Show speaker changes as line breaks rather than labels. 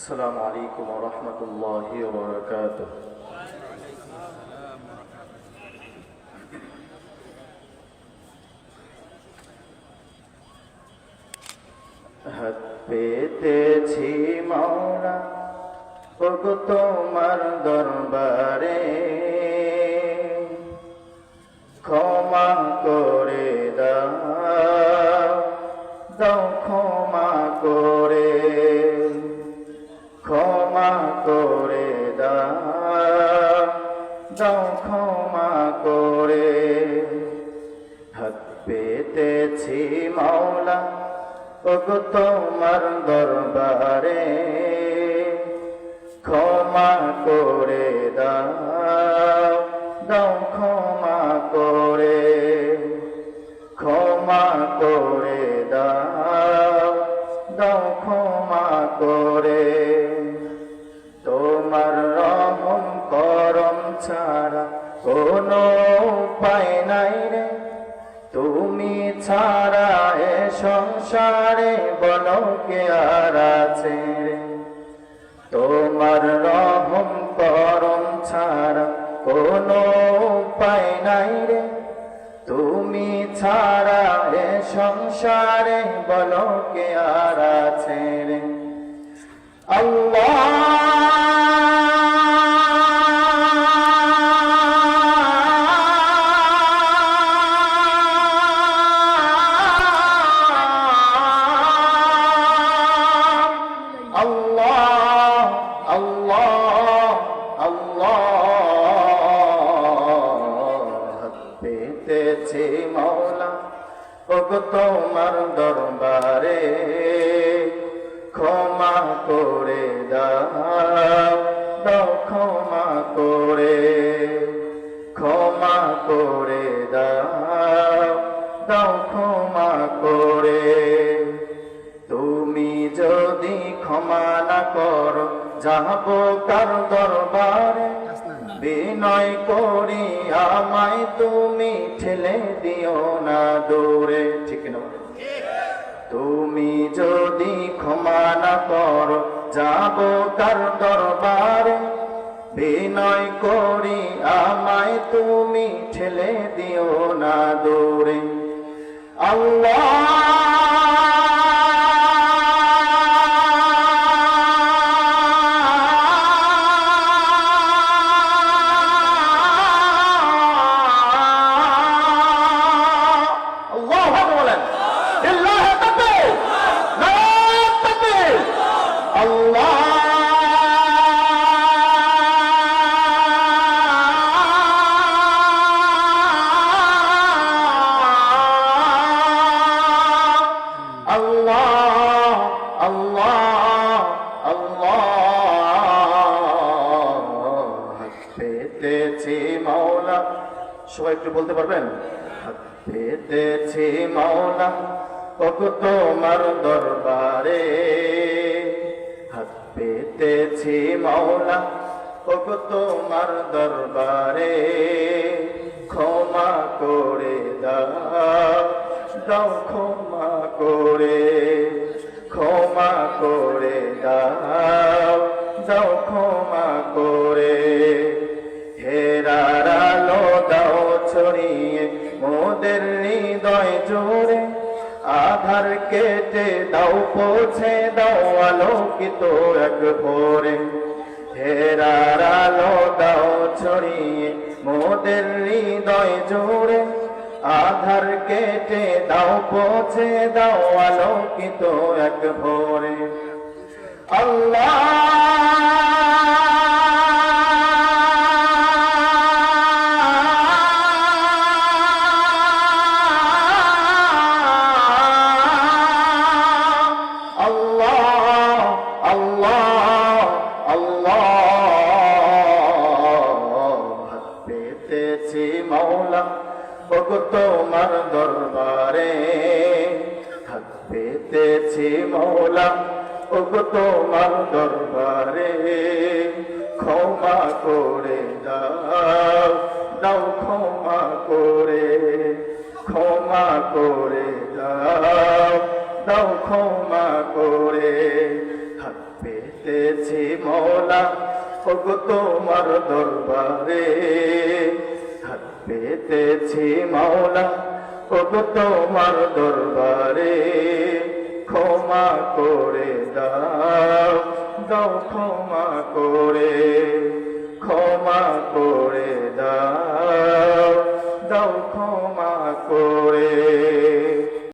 السلام عليكم ورحمة الله وبركاته হাত পেতেছি মাওলা ওগো তোমার দরবারে ক্ষমা করে দাও। দাও ক্ষমা করে। হাত পেতেছি মাওলা, ওগো তোমার দরবারে। ক্ষমা করে দাও দাও ক্ষমা করে। ক্ষমা করে দাও দাও ক্ষমা করে। সংসারে বলো কে আর আছে তোমার রহম করম ছাড়া কোনো উপায় নাই রে। তুমি ছাড়া এ সংসারে বলো কে আর আছে রে। আল্লাহ পেতেছি মৌলা, ওগো তোমার দরবারে ক্ষমা করে দাও দাও ক্ষমা করে ক্ষমা করে দাও ক্ষমা করে। তুমি যদি ক্ষমা না করো, যাব কার দরবারে? বিনয় করি, আমায় তুমি ঠেলে দিও না দূরে। ঠিক না তুমি যদি ক্ষমা না করো, যাব কার দরবারে। বিনয় করি, আমায় তুমি ঠেলে দিও না দূরে। আল্লাহ সবাই একটু বলতে পারবেন? পেতেছি মাওলা, ওগো তোমার দরবারে। হাত পেতেছি মাওলা, ওগো তোমার দরবারে। ক্ষমা করে দাও দাও ক্ষমা করে ক্ষমা করে দাও দাও ক্ষমা করে জোরে, আধার কেটে দাও, পৌঁছে দাও, আলোকিত এক ভোরে। হেরার আলো দাও, ছড়িয়ে মোদের হৃদয় জোরে। আধার কেটে দাও, পৌঁছে দাও, আলোকিত এক ভোরে। আল্লাহ পেতেছি মাওলা, ওগো তোমার দরবারে। হাত পেতেছি মাওলা, ওগো তোমার দরবারে। ক্ষমা করে দাও দাও ক্ষমা করে ক্ষমা করে দাও দাও ক্ষমা করে। হাত পেতে পেতেছি মৌলা ওগো তোমার দরবারে পেতেছি মাওলা, ওগো তোমার দরবারে ক্ষমা করে দাও দাও ক্ষমা করে ক্ষমা করে দাও দাও ক্ষমা করে।